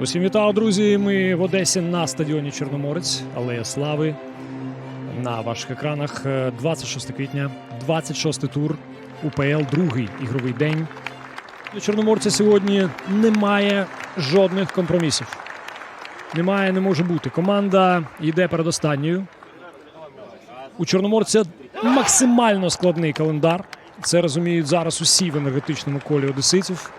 Усім вітаю, друзі. Ми в Одесі на стадіоні Чорноморець, Алея Слави. На ваших екранах е, 26 квітня, 26 тур УПЛ, другий ігровий день. Для Чорноморця сьогодні немає жодних компромісів. Немає, не може бути. Команда йде передостанньою. У Чорноморця максимально складний календар. Це розуміють зараз усі в енергетичному колі одеситів.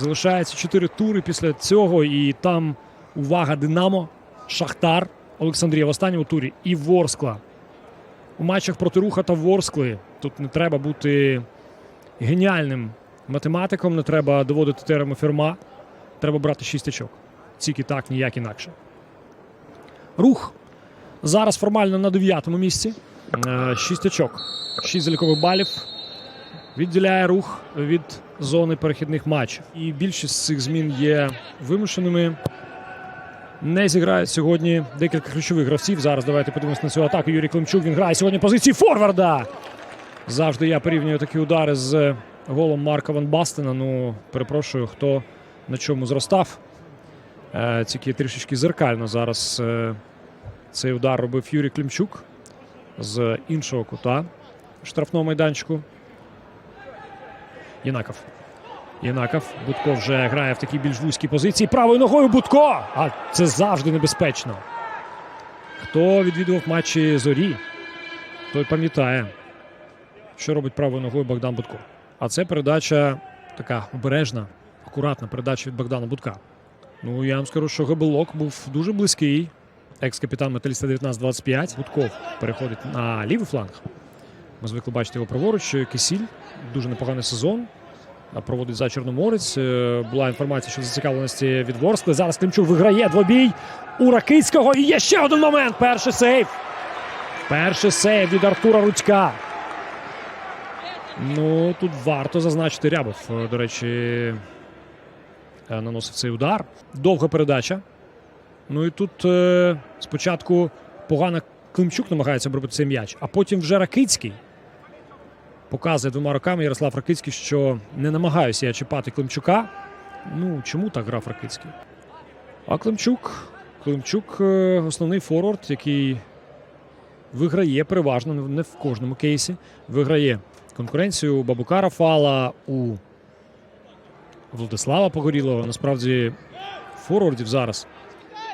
Залишається 4 тури після цього, і там увага Динамо, Шахтар, Олександрія в останньому турі і Ворскла. У матчах проти Руха та Ворскли тут не треба бути геніальним математиком, не треба доводити теорему Ферма. Треба брати 6 очок. Тільки так, ніяк інакше. Рух зараз формально на 9-му місці. 6 очок, 6 залікових балів відділяє рух від зони перехідних матчів. І більшість цих змін є вимушеними. Не зіграють сьогодні декілька ключових гравців. Зараз давайте подивимося на цю атаку. Юрій Климчук він грає сьогодні позиції форварда. Завжди я порівнюю такі удари з голом Марка Ван Бастена. Ну, перепрошую, хто на чому зростав. Е, Тільки трішечки зеркально зараз е, цей удар робив Юрій Климчук з іншого кута штрафного майданчику. Єнаков. Єнаков. Будко вже грає в такій більш вузькій позиції. Правою ногою Будко! А це завжди небезпечно. Хто відвідував матчі зорі, той пам'ятає, що робить правою ногою Богдан Будко. А це передача така обережна, акуратна передача від Богдана Будка. Ну, я вам скажу, що Габелок був дуже близький. Екс-капітан металіста 19-25. Будков переходить на лівий фланг. Ми звикли бачити його праворуч. Кисіль. Дуже непоганий сезон. Проводить за Чорноморець. Е, Була інформація щодо зацікавленості від Ворскли. Зараз Климчук виграє двобій у Ракицького. І є ще один момент. Перший сейв. Перший сейв від Артура Рудька. Ну, тут варто зазначити Рябов. Е, До речі, е, наносив цей удар. Довга передача. Ну і тут е, спочатку погано Климчук намагається обробити цей м'яч, а потім вже Ракицький. Показує двома руками Ярослав Ракицький, що не намагаюся я чіпати Климчука. Ну, чому так грав Ракицький? А Климчук. Климчук е, основний форвард, який виграє переважно, не в кожному кейсі. Виграє конкуренцію у Бабука Рафала, у Владислава Погорілого. Насправді форвардів зараз.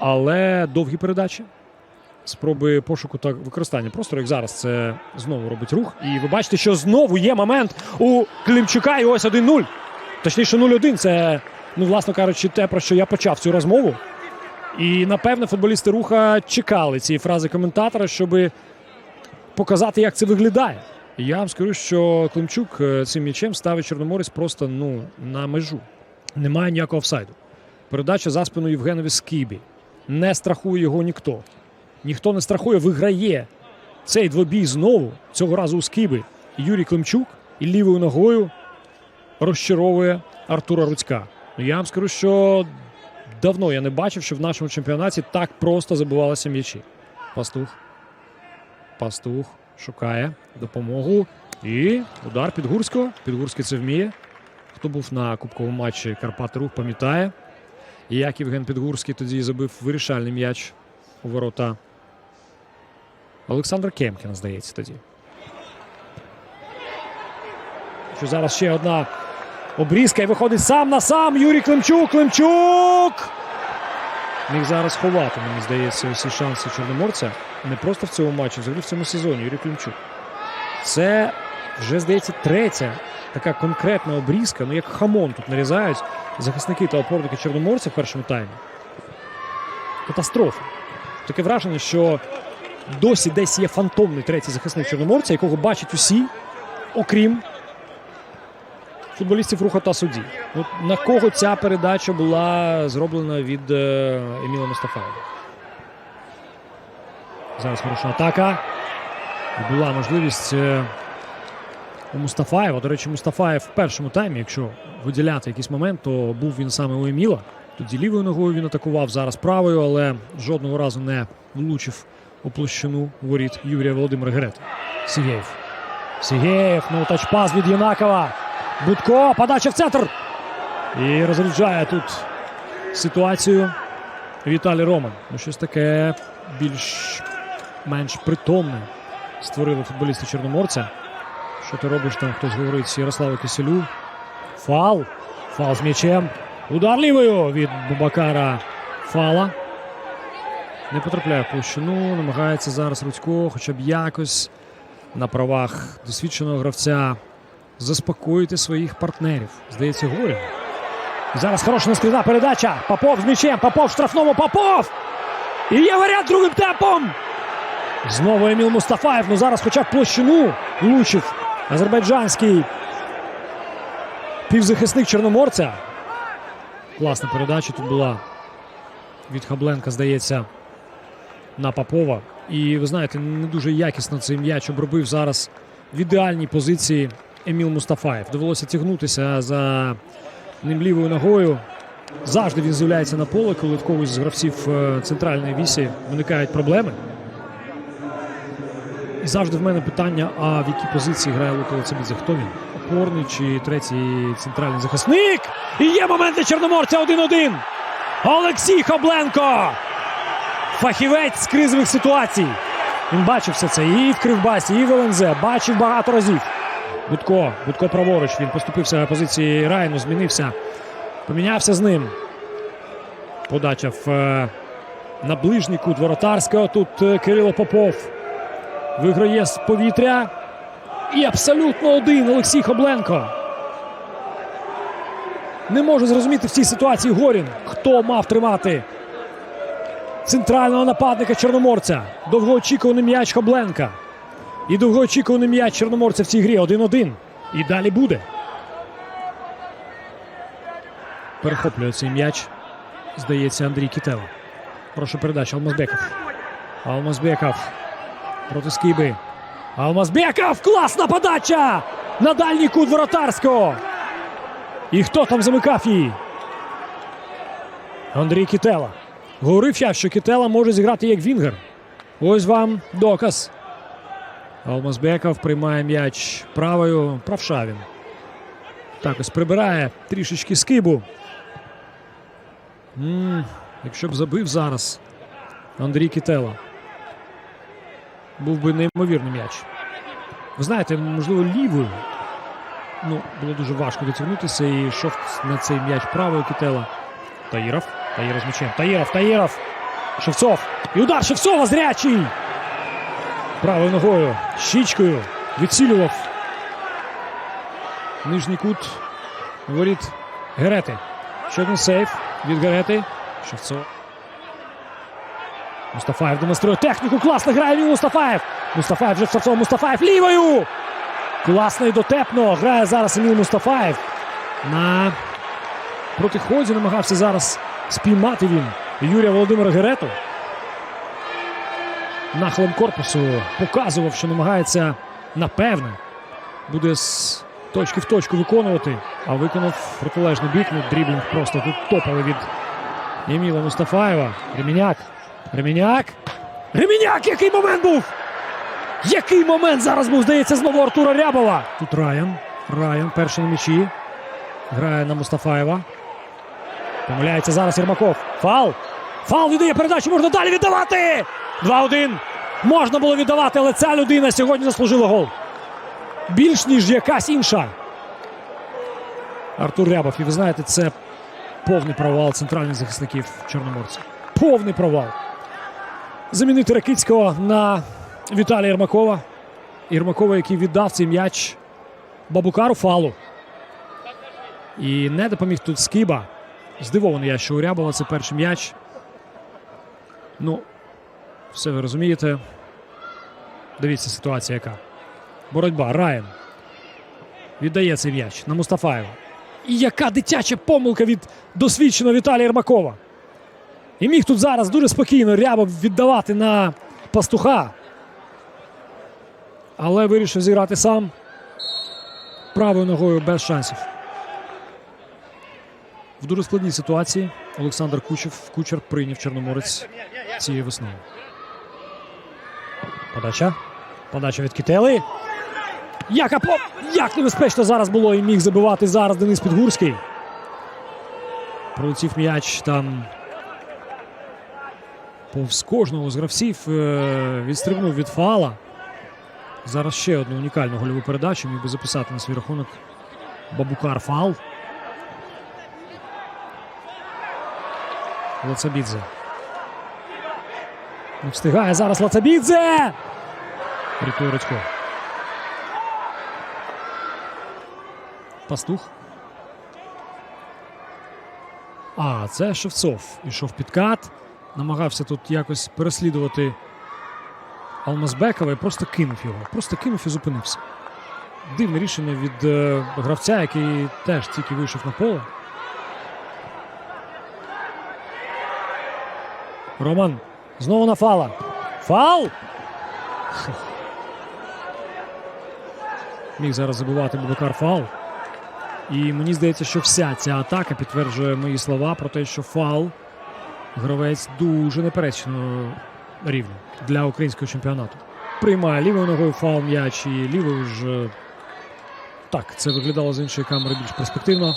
Але довгі передачі. Спроби пошуку та використання простору, як зараз це знову робить рух. І ви бачите, що знову є момент у Климчука. І ось 1-0. Точніше, 0-1. Це, ну, власно кажучи, те, про що я почав цю розмову. І напевне футболісти руха чекали цієї фрази коментатора, щоб показати, як це виглядає. Я вам скажу, що Климчук е, цим м'ячем ставить Чорноморець просто ну, на межу. Немає ніякого офсайду. Передача за спину Євгенові Скібі. Не страхує його ніхто. Ніхто не страхує, виграє цей двобій знову. Цього разу у Скіби. Юрій Климчук і лівою ногою розчаровує Артура Руцька. Ну я вам скажу, що давно я не бачив, що в нашому чемпіонаті так просто забивалися м'ячі. Пастух. Пастух шукає допомогу. І удар Підгурського. Підгурський це вміє. Хто був на кубковому матчі Карпати Рух, пам'ятає. Як Євген Підгурський тоді забив вирішальний м'яч у ворота. Олександр Кемкін, здається, тоді. Що зараз ще одна обрізка і виходить сам на сам Юрій Климчук. Климчук! Міг зараз ховати, мені здається, усі шанси Чорноморця. Не просто в цьому матчі, взагалі в цьому сезоні Юрій Климчук. Це вже, здається, третя така конкретна обрізка. Ну, як хамон тут нарізають захисники та опорники Чорноморця в першому таймі. Катастрофа. Таке враження, що досі десь є фантомний третій захисник Чорноморця, якого бачать усі, окрім футболістів руха та судді. От на кого ця передача була зроблена від е, Еміла Мустафаєва? Зараз хороша атака. Була можливість е, у Мустафаєва. До речі, Мустафаєв в першому таймі, якщо виділяти якийсь момент, то був він саме у Еміла. Тоді лівою ногою він атакував, зараз правою, але жодного разу не влучив у площину воріт Юрія Володимира Герета. Сігєєв. Сігєєв, ну тачпас від Єнакова. Будко, подача в центр. І розряджає тут ситуацію Віталій Роман. Ну, щось таке більш-менш притомне створили футболісти Чорноморця. Що ти робиш там? Хтось говорить з Ярославу Киселю. Фал. Фал з м'ячем. Удар лівою від Бубакара Фала. Не потрапляє в площину. Намагається зараз Рудько, хоча б якось на правах досвідченого гравця заспокоїти своїх партнерів. Здається, горем. Зараз хороша наскрізна передача. Попов з м'ячем. Попов в штрафному. Попов! І є варіант другим темпом. Знову Еміл Мустафаєв. Ну зараз хоча б площину влучив азербайджанський півзахисник Чорноморця. Класна передача тут була від Хабленка, здається, на Попова. І ви знаєте, не дуже якісно цей м'яч обробив зараз в ідеальній позиції Еміл Мустафаєв. Довелося тягнутися за ним лівою ногою. Завжди він з'являється на поле, коли в когось з гравців е, центральної вісі виникають проблеми. І завжди в мене питання: а в якій позиції грає Лука Лацебідзе? Хто він? Опорний чи третій центральний захисник? І є момент для Чорноморця 1-1. Олексій Хобленко. Фахівець з кризових ситуацій. Він бачив все це і в Кривбасі, і в ЛНЗ. Бачив багато разів. Будко, Будко праворуч. Він поступився на позиції Райну, змінився. Помінявся з ним. Подача в, е, на ближній кут. Тут е, Кирило Попов виграє з повітря. І абсолютно один Олексій Хобленко. Не можу зрозуміти в цій ситуації Горін. Хто мав тримати центрального нападника Чорноморця? Довгоочікуваний м'яч Хобленка. І довгоочікуваний м'яч Чорноморця в цій грі 1-1. І далі буде. Перехоплює цей м'яч. Здається, Андрій Кітела. Прошу передача. Алмазбеков. Алмазбеков. Проти Скиби. Алмазбеков! Класна подача! На дальній кут воротарського. І хто там замикав її? Андрій Кітела. Говорив я, що Кітела може зіграти як Вінгер. Ось вам доказ. Алмазбеков приймає м'яч правою. Правша він. Так ось прибирає трішечки скибу. м якщо б забив зараз Андрій Кітела. Був би неймовірний м'яч. Ви знаєте, можливо, лівою. Ну, було дуже важко дотягнутися і йшов на цей м'яч правою Кітела. Таїров. Таїров з м'ячем. Таїров, Таїров. Шевцов. І удар Шевцова зрячий. Правою ногою. Щічкою. Відцілював. Нижній кут. Воріт Герети. Ще один сейф від Герети. Шевцов. Мустафаєв демонструє техніку. Класно грає він Мустафаєв. Мустафаєв вже Шевцов. Мустафаєв лівою. Класно і дотепно. Грає зараз Еміл Мустафаєв. На протиході намагався зараз спіймати він Юрія Володимира Герету. Нахилом корпусу показував, що намагається напевне буде з точки в точку виконувати, а виконав протилежний бік. Ну, дріблінг просто тут топовий від Еміла Мустафаєва. Реміняк. Реміняк. Реміняк! Який момент був! Який момент зараз був, здається, знову Артура Рябова. Тут Райан. Райан перший на м'ячі. Грає на Мустафаєва. Помиляється зараз Єрмаков. Фал. Фал віддає передачу. Можна далі віддавати. 2-1. Можна було віддавати, але ця людина сьогодні заслужила гол. Більш ніж якась інша. Артур Рябов. І ви знаєте, це повний провал центральних захисників Чорноморця. Повний провал. Замінити Ракицького на Віталія Єрмакова. Єрмакова, який віддав цей м'яч Бабукару фалу. І не допоміг тут Скиба. Здивований я, що у Рябова це перший м'яч. Ну, все ви розумієте. Дивіться ситуація яка. Боротьба. Райан. Віддає цей м'яч на Мустафаєва. І яка дитяча помилка від досвідченого Віталія Єрмакова. І міг тут зараз дуже спокійно Рябов віддавати на пастуха. Але вирішив зіграти сам правою ногою без шансів. Дуже складній ситуації Олександр Кучев, Кучер прийняв Чорноморець цією весною. Подача. Подача від Кітели. Як, апо... Як небезпечно зараз було і міг забивати зараз Денис Підгурський. Пролетів м'яч там. Повз кожного з гравців е, відстрибнув від фала. Зараз ще одну унікальну гольову передачу міг би записати на свій рахунок Бабукар фал. Лацабідзе. Не встигає зараз Лацабідзе! Рятує Редько. Пастух. А, це Шевцов. Ішов підкат. Намагався тут якось переслідувати Алмазбекова і просто кинув його. Просто кинув і зупинився. Дивне рішення від е, гравця, який теж тільки вийшов на поле. Роман. Знову на фала. Фал! Міг зараз забивати Бубакар фал. І мені здається, що вся ця атака підтверджує мої слова про те, що фал гравець дуже неперечно рівно для українського чемпіонату. Приймає лівою ногою фал м'яч і лівою ж. е, Так, це виглядало з іншої камери більш перспективно.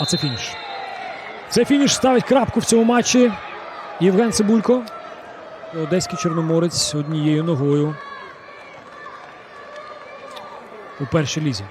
А це фініш. Це фініш ставить крапку в цьому матчі. Євген Цибулько. Одеський чорноморець однією ногою у першій лізі.